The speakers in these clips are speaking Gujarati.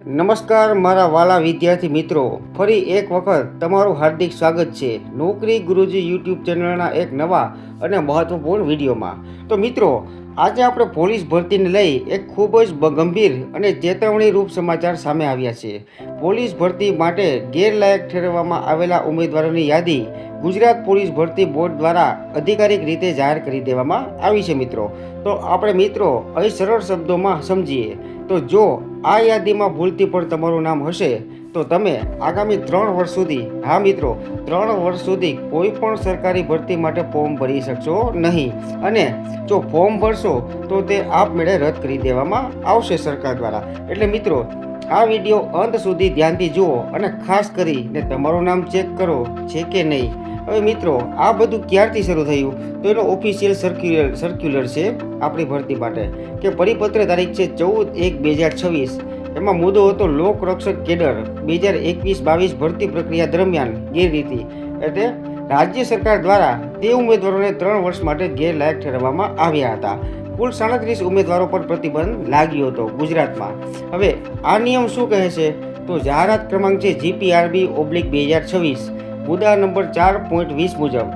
નમસ્કાર, મારા વાલા વિદ્યાર્થી મિત્રો. ફરી એક વખત તમારું હાર્દિક સ્વાગત છે નોકરી ગુરુજી યુટ્યુબ ચેનલના એક નવા અને મહત્વપૂર્ણ વિડીયોમાં. તો મિત્રો, આજે આપણે પોલીસ ભરતીને લઈ એક ખૂબ જ ગંભીર અને ચેતવણી રૂપ સમાચાર સામે આવ્યા છે. પોલીસ ભરતી માટે ગેરલાયક ઠેરવવામાં આવેલા ઉમેદવારોની યાદી ગુજરાત પોલીસ ભરતી બોર્ડ દ્વારા અધિકારિક રીતે જાહેર કરી દેવામાં આવી છે મિત્રો. તો આપણે મિત્રો, અહીં સરળ શબ્દોમાં સમજીએ. તો જો આ યાદીમાં ભૂલથી પણ તમારું નામ હશે, તો તમે આગામી ત્રણ વર્ષ સુધી, હા મિત્રો, ત્રણ વર્ષ સુધી કોઈ પણ સરકારી ભરતી માટે ફોર્મ ભરી શકશો નહીં. અને જો ફોર્મ ભરશો, તો તે આપમેળે રદ કરી દેવામાં આવશે સરકાર દ્વારા. એટલે મિત્રો, આ વીડિયો અંત સુધી ધ્યાનથી જુઓ અને ખાસ કરીને તમારું નામ ચેક કરો, છે કે નહીં? હવે મિત્રો, આ બધું ક્યારથી શરૂ થયું? તો એનો ઓફિશિયલ સર્ક્યુલર સર્ક્યુલર છે આપણી ભરતી માટે, કે પરિપત્ર તારીખ છે ચૌદ એક બે હજાર છવ્વીસ. એમાં મુદ્દો હતો લોકરક્ષક કેડર બે હજાર એકવીસ બાવીસ ભરતી પ્રક્રિયા દરમિયાન ગેરરીતિ. એટલે રાજ્ય સરકાર દ્વારા તે ઉમેદવારોને ત્રણ વર્ષ માટે ગેરલાયક ઠેરવવામાં આવ્યા હતા. કુલ સાડત્રીસ ઉમેદવારો પર પ્રતિબંધ લાગ્યો હતો ગુજરાતમાં. હવે આ નિયમ શું કહે છે? તો જાહેરાત ક્રમાંક છે જીપીઆરબી ઓબ્લિક બે હજાર છવ્વીસ. મુદ્દા નંબર ચાર પોઈન્ટ વીસ મુજબ,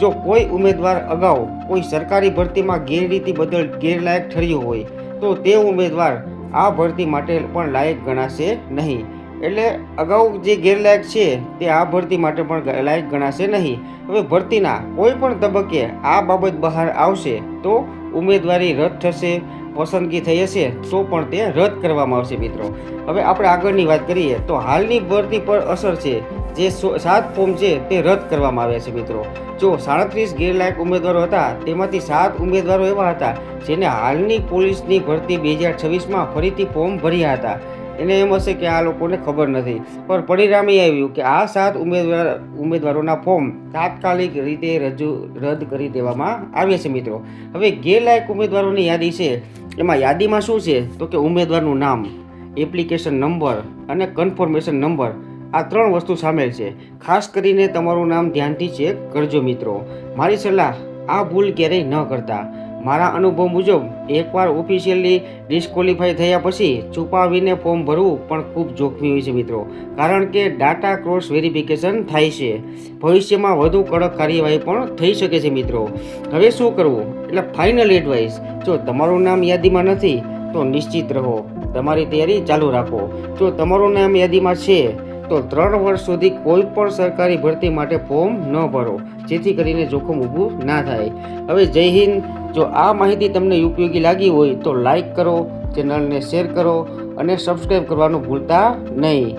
જો કોઈ ઉમેદવાર અગાઉ કોઈ સરકારી ભરતીમાં ગેરરીતિ બદલ ગેરલાયક ઠર્યો હોય, તો તે ઉમેદવાર આ ભરતી માટે પણ લાયક ગણાશે નહીં. એટલે અગાઉ જે ગેરલાયક છે, તે આ ભરતી માટે પણ લાયક ગણાશે નહીં. હવે ભરતીના કોઈ પણ તબક્કે આ બાબત બહાર આવશે, તો ઉમેદવારી રદ થશે. પસંદગી થઈ હશે, તો પણ તે રદ કરવામાં આવશે મિત્રો. હવે આપણે આગળની વાત કરીએ, તો હાલની ભરતી પર અસર છે. જે સાત ફોર્મ છે, તે રદ કરવામાં આવ્યા છે મિત્રો. જો સાડત્રીસ ગેરલાયક ઉમેદવારો હતા, તેમાંથી સાત ઉમેદવારો એવા હતા, જેને હાલની પોલીસની ભરતી બે હજાર છવ્વીસમાં ફરીથી ફોર્મ ભર્યા હતા. એને એમ હશે કે આ લોકોને ખબર નથી. પણ પરિણામે આવ્યું કે આ સાત ઉમેદવાર ઉમેદવારોના ફોર્મ તાત્કાલિક રીતે રજૂ રદ કરી દેવામાં આવ્યા છે મિત્રો. હવે ગેરલાયક ઉમેદવારોની યાદી છે. એમાં યાદીમાં શું છે? તો કે ઉમેદવારનું નામ એપ્લિકેશન નંબર અને કન્ફર્મેશન નંબર આ ત્રણ વસ્તુ સામેલ છે. ખાસ કરીને તમારું નામ ધ્યાનથી ચેક કરજો મિત્રો. મારી સલાહ, આ ભૂલ ક્યારેય ન કરતા. મારા અનુભવ મુજબ, એકવાર ઓફિશિયલી ડિસ્કોલિફાઈ થયા પછી છુપાવીને ફોર્મ ભરવું પણ ખૂબ જોખમી હોય છે મિત્રો. કારણ કે ડાટા ક્રોસ વેરિફિકેશન થાય છે. ભવિષ્યમાં વધુ કડક કાર્યવાહી પણ થઈ શકે છે મિત્રો. હવે શું કરવું? એટલે ફાઇનલ એડવાઇસ જો તમારું નામ યાદીમાં નથી, તો નિશ્ચિત રહો. તમારી તૈયારી ચાલુ રાખો. જો તમારું નામ યાદીમાં છે તો ત્રણ વર્ષ સુધી કોઈ પણ સરકારી ભરતી માટે ફોર્મ ન ભરો, જેથી કરીને જોખમ ઊભું ના થાય. હવે જય હિન્દ. જો આ માહિતી તમને ઉપયોગી લાગી હોય તો લાઈક કરો, ચેનલને શેર કરો અને સબસ્ક્રાઈબ કરવાનું ભૂલતા નહીં.